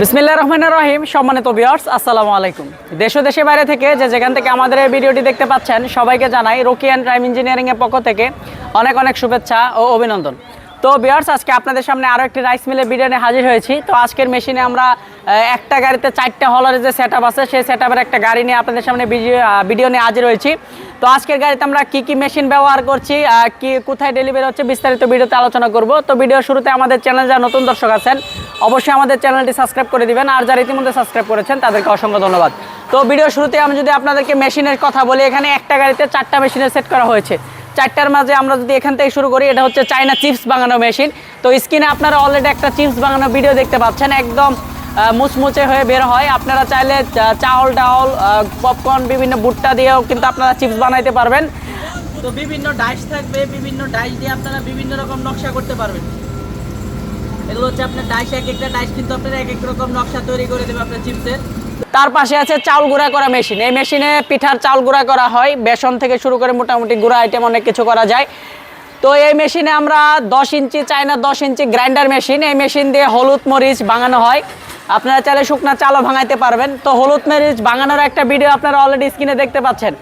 বিসমিল্লাহ রহমান রহিম, সম্মানিত বিয়ার্স আসসালামু আলাইকুম। দেশ ও বাইরে থেকে যে যেখান থেকে আমাদের এই ভিডিওটি দেখতে পাচ্ছেন, সবাইকে জানাই রকি অ্যান্ড টাইম ইঞ্জিনিয়ারিং এর পক্ষ থেকে অনেক অনেক শুভেচ্ছা ও অভিনন্দন। তো বিয়ার্স আজকে আপনাদের সামনে আরও একটি রাইস মিলের নিয়ে হাজির হয়েছি। তো আজকের মেশিনে আমরা একটা গাড়িতে চারটা হলারের যে সেট আছে, সেই সেট একটা গাড়ি নিয়ে আপনাদের সামনে ভিডিও নিয়ে হাজির হয়েছি। তো আজকের গাড়িতে আমরা কি কি মেশিন ব্যবহার করছি কি, কোথায় ডেলিভারি হচ্ছে বিস্তারিত ভিডিওতে আলোচনা করব। তো ভিডিও শুরুতে আমাদের চ্যানেল যারা নতুন দর্শক আছেন, অবশ্যই আমাদের চ্যানেলটি সাবস্ক্রাইব করে দিবেন। আর যারা ইতিমধ্যে সাবস্ক্রাইব করেছেন, তাদেরকে অসংখ্য ধন্যবাদ। তো ভিডিও শুরুতে আমি যদি আপনাদেরকে মেশিনের কথা বলি, এখানে একটা গাড়িতে চারটা মেশিনের সেট করা হয়েছে। চারটার মাঝে আমরা যদি এখান থেকে শুরু করি, এটা হচ্ছে চাইনা চিপস বানানো মেশিন। তো স্ক্রিনে আপনারা অলরেডি একটা চিপস বানানো ভিডিও দেখতে পাচ্ছেন, একদম মুচমুচে হয়ে বের হয়। আপনারা চাইলে চাউল ডাউল পপকর্ন বিভিন্ন ভুট্টা দিয়েও কিন্তু আপনারা চিপস বানাইতে পারবেন। তো বিভিন্ন ডাইস থাকবে, বিভিন্ন ডাইস দিয়ে আপনারা বিভিন্ন রকম নকশা করতে পারবেন। এগুলো হচ্ছে আপনার ডাইস এক একটা ডাইস কিন্তু আপনারা এক এক রকম নকশা তৈরি করে দেবে আপনার চিপসের। তার পাশে আছে চাউল গুঁড়া করা মেশিন। এই মেশিনে পিঠার চাউল গুঁড়া করা হয়। বেসন থেকে শুরু করে মোটামুটি গুঁড়া আইটেম অনেক কিছু করা যায়। তো এই মেশিনে আমরা দশ ইঞ্চি চাইনা দশ ইঞ্চি গ্রাইন্ডার মেশিন। এই মেশিন দিয়ে হলুদ মরিচ ভাঙানো হয়। আপনারা চাইলে শুকনা চালও ভাঙাইতে পারবেন। তো হলুদ মরিচ ভাঙানোর একটা ভিডিও আপনারা অলরেডি স্ক্রিনে দেখতে পাচ্ছেন।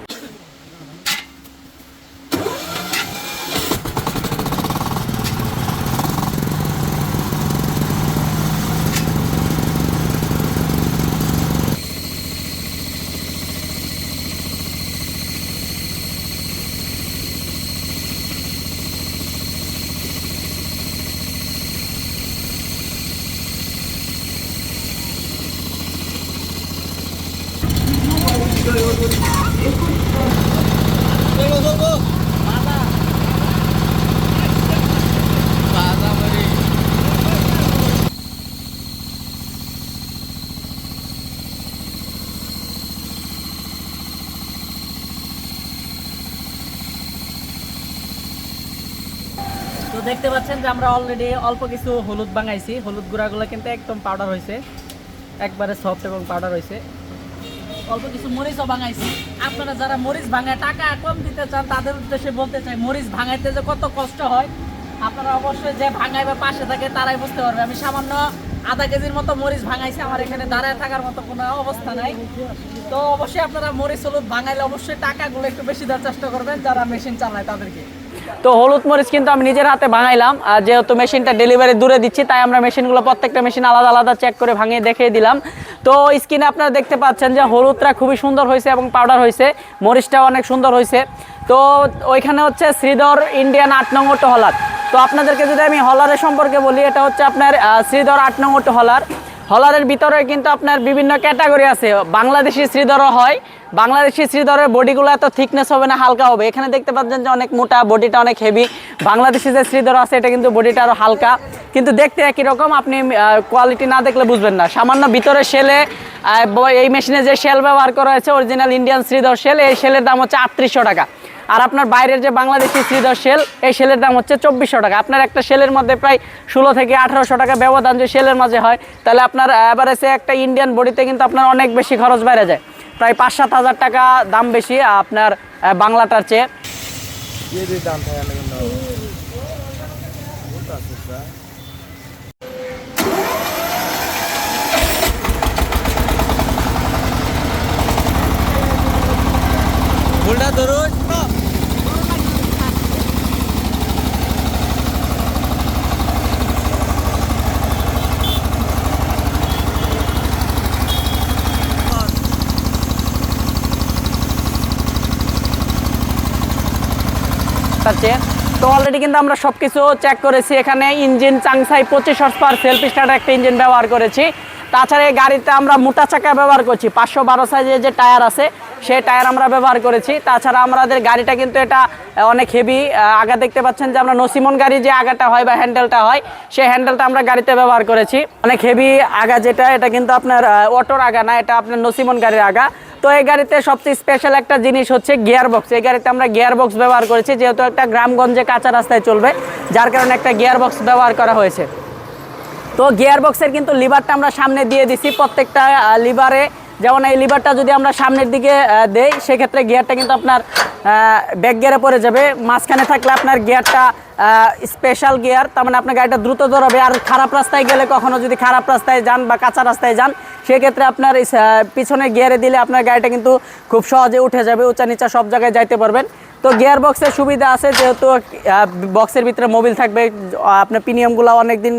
দেখতে পাচ্ছেন যে আমরা অলরেডি অল্প কিছু হলুদ বাঙাইছি হলুদ গুঁড়াগুলো কিন্তু একদম পাউডার হয়েছে। একবারে সফট এবং পাউডার হয়েছে। অল্প কিছু মরিচও ভাঙাইছি আপনারা যারা মরিচ ভাঙায় টাকা কম দিতে চান, তাদের উদ্দেশ্যে বলতে চাই, মরিচ ভাঙাইতে যে কত কষ্ট হয়, আপনারা অবশ্যই যে ভাঙায় বা পাশে থাকে, তারাই বুঝতে পারবে। আমি সামান্য আধা কেজির মতো মরিচ ভাঙাইছি, আমার এখানে দাঁড়ায় থাকার মতো কোনো অবস্থা নাই। তো অবশ্যই আপনারা মরিচ হলুদ ভাঙাইলে অবশ্যই টাকাগুলো একটু বেশি দেওয়ার চেষ্টা করবেন, যারা মেশিন চালায় তাদেরকে। তো হলুদ মরিচ কিন্তু আমি নিজের হাতে ভাঙাইলাম আর যেহেতু মেশিনটা ডেলিভারি দূরে দিচ্ছি, তাই আমরা মেশিনগুলো প্রত্যেকটা মেশিন আলাদা আলাদা চেক করে ভাঙিয়ে দেখিয়ে দিলাম। তো স্কিনে আপনারা দেখতে পাচ্ছেন যে হলুদটা খুবই সুন্দর হয়েছে এবং পাউডার হয়েছে, মরিচটাও অনেক সুন্দর হয়েছে। তো ওইখানে হচ্ছে শ্রীধর ইন্ডিয়ান আট নং অটো হলার তো আপনাদেরকে যদি আমি হলারের সম্পর্কে বলি, এটা হচ্ছে আপনার শ্রীধর আট নং অটো হলার হলারের ভিতরে কিন্তু আপনার বিভিন্ন ক্যাটাগরি আছে। বাংলাদেশি শ্রীধরও হয়। বাংলাদেশি শ্রীধরের বডিগুলো এত থিকনেস হবে না, হালকা হবে। এখানে দেখতে পাচ্ছেন যে অনেক মোটা বডিটা অনেক হেভি বাংলাদেশি যে শ্রীধর আছে, এটা কিন্তু বডিটা আরও হালকা। কিন্তু দেখতে একই রকম, আপনি কোয়ালিটি না দেখলে বুঝবেন না। সামান্য ভিতরে সেলে এই মেশিনে যে শেল ব্যবহার করা হয়েছে অরিজিনাল ইন্ডিয়ান শ্রীধর শেল এই শেলের দাম হচ্ছে আটত্রিশশো টাকা। আর আপনার বাইরের যে বাংলাদেশি শ্রীধর সেল এই সেলের দাম হচ্ছে চব্বিশশো টাকা। আপনার একটা সেলের মধ্যে প্রায় ষোলো থেকে আঠারোশো টাকা ব্যবধান যে সেলের মাঝে হয়, তাহলে আপনার অ্যাভারেজে একটা ইন্ডিয়ান বডিতে কিন্তু আপনার অনেক বেশি খরচ বেড়ে যায়। প্রায় পাঁচ সাত হাজার টাকা দাম বেশি আপনার বাংলাটার চেয়ে। ধরুন তার চেয়ে তো অলরেডি কিন্তু আমরা সব কিছু চেক করেছি। এখানে ইঞ্জিন চাংসাই পঁচিশ হর্স পার সেলফ স্টার্টার একটা ইঞ্জিন ব্যবহার করেছি। তাছাড়া এই গাড়িতে আমরা মোটা চাকা ব্যবহার করছি। পাঁচশো বারো সাইজের যে টায়ার আছে, সেই টায়ার আমরা ব্যবহার করেছি। তাছাড়া আমাদের গাড়িটা কিন্তু এটা অনেক হেভি আগা দেখতে পাচ্ছেন যে আমরা নসিমন গাড়ি যে আগাটা হয় বা হ্যান্ডেলটা হয়, সেই হ্যান্ডেলটা আমরা গাড়িতে ব্যবহার করেছি। অনেক হেভি আগা যেটা, এটা কিন্তু আপনার অটোর আগা না, এটা আপনার নসিমন গাড়ির আগা। তো এই গাড়িতে সবচেয়ে স্পেশাল একটা জিনিস হচ্ছে গিয়ার বক্স এই গাড়িতে আমরা গিয়ার বক্স ব্যবহার করেছি, যেহেতু একটা গ্রামগঞ্জে কাঁচা রাস্তায় চলবে, যার কারণে একটা গিয়ার বক্স ব্যবহার করা হয়েছে। তো গিয়ার বক্সের কিন্তু লিভারটা আমরা সামনে দিয়ে দিছি প্রত্যেকটা লিভারে। যেমন এই লিভারটা যদি আমরা সামনের দিকে দেই, সেক্ষেত্রে গিয়ারটা কিন্তু আপনার ব্যাক গিয়ারে পড়ে যাবে। মাঝখানে থাকলে আপনার গিয়ারটা স্পেশাল গিয়ার, তার মানে আপনার গাড়িটা দ্রুত দৌড়াবে আর খারাপ রাস্তায় গেলে কখনো যদি খারাপ রাস্তায় যান বা কাঁচা রাস্তায় যান, সেক্ষেত্রে আপনার পিছনে গিয়ারে দিলে আপনার গাড়িটা কিন্তু খুব সহজে উঠে যাবে। উঁচা নিচা সব জায়গায় যাইতে পারবেন। তো গিয়ার বক্সের সুবিধা আছে, যেহেতু বক্সের ভিতরে মোবিল থাকবে আপনার প্রিমিয়ামগুলো অনেক দিন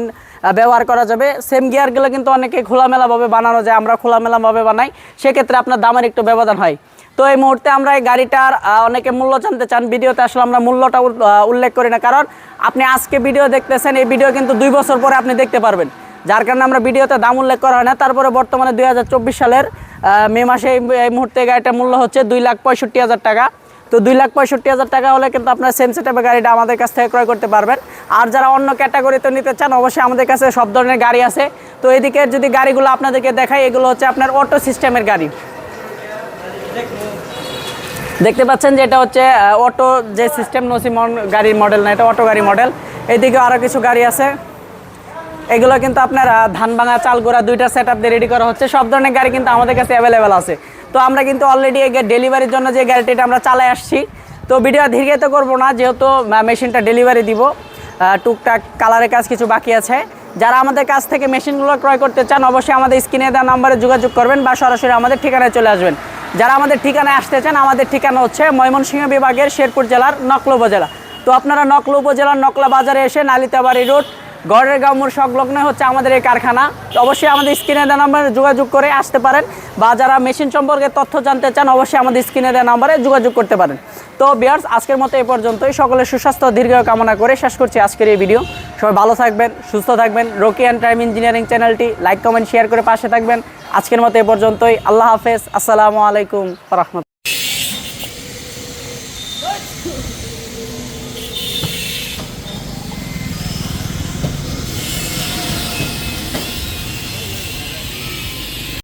ব্যবহার করা যাবে। সেম গিয়ারগুলো কিন্তু অনেকে খোলামেলাভাবে বানানো যায়, আমরা খোলামেলাভাবে বানাই। সেক্ষেত্রে আপনার দামের একটু ব্যবধান হয়। তো এই মুহূর্তে আমরা এই গাড়িটার অনেকে মূল্য জানতে চান, ভিডিওতে আসলে আমরা মূল্যটা উল্লেখ করি না। কারণ আপনি আজকে ভিডিও দেখতেছেন, এই ভিডিও কিন্তু দুই বছর পরে আপনি দেখতে পারবেন। যার কারণে আমরা ভিডিওতে দাম উল্লেখ করা হয় না। তারপরে বর্তমানে দুই হাজার চব্বিশ সালের মে মাসে এই এই মুহূর্তে গাড়িটার মূল্য হচ্ছে দুই লাখ পঁয়ষট্টি হাজার টাকা। তো দুই লাখ পঁয়ষট্টি হাজার টাকা হলে কিন্তু আপনার সেম সেটাপে গাড়িটা আমাদের কাছ থেকে ক্রয় করতে পারবেন। আর যারা অন্য ক্যাটাগরিতে নিতে চান, অবশ্যই আমাদের কাছে সব ধরনের গাড়ি আছে। তো এদিকে যদি গাড়িগুলো আপনাদেরকে দেখাই, এগুলো হচ্ছে আপনার অটো সিস্টেমের গাড়ি। দেখতে পাচ্ছেন যে এটা হচ্ছে অটো যে সিস্টেম নসিমন গাড়ির মডেল না, এটা অটো গাড়ি মডেল এদিকে আরও কিছু গাড়ি আছে। এগুলো কিন্তু আপনার চাল গোড়া দুইটা সেট আপ দিয়ে রেডি করা হচ্ছে। সব ধরনের গাড়ি কিন্তু আমাদের কাছে অ্যাভেলেবেল আছে। তো আমরা কিন্তু অলরেডি ডেলিভারির জন্য যে গাড়িটা আমরা চালাই আসছি। তো ভিডিও দীর্ঘায়িত করব না, যেহেতু মেশিনটা ডেলিভারি দিব। টুকটাক কালারের কাজ কিছু বাকি আছে। যারা আমাদের কাছ থেকে মেশিনগুলো ক্রয় করতে চান, অবশ্যই আমাদের স্ক্রিনে দেওয়া নাম্বারে যোগাযোগ করবেন বা সরাসরি আমাদের ঠিকানায় চলে আসবেন। যারা আমাদের ঠিকানায় আসতে চান, আমাদের ঠিকানা হচ্ছে ময়মনসিংহ বিভাগের শেরপুর জেলার নকলা উপজেলা। তো আপনারা নকলা উপজেলার নকলা বাজারে এসে নালিতাবাড়ি রোড গড়ের গামুর সংলগ্ন হচ্ছে আমাদের এই কারখানা। অবশ্যই আমাদের স্ক্রিনে দেওয়া নাম্বারে যোগাযোগ করে আসতে পারেন বা যারা মেশিন সম্পর্কে তথ্য জানতে চান, অবশ্যই আমাদের স্ক্রিনে দেওয়া নাম্বারে যোগাযোগ করতে পারেন। তো বিয়ার্স আজকের মতো এই পর্যন্তই। সকলের সুস্বাস্থ্য দীর্ঘ কামনা করে শেষ করছি আজকের এই ভিডিও সবাই ভালো থাকবেন, সুস্থ থাকবেন। রকি অ্যান্ড টাইম ইঞ্জিনিয়ারিং চ্যানেলটি লাইক কমেন্ট শেয়ার করে পাশে থাকবেন। আজকের মতো এ পর্যন্তই। আল্লাহ হাফেজ। আসসালামু আলাইকুম রহমতুল্লাহ।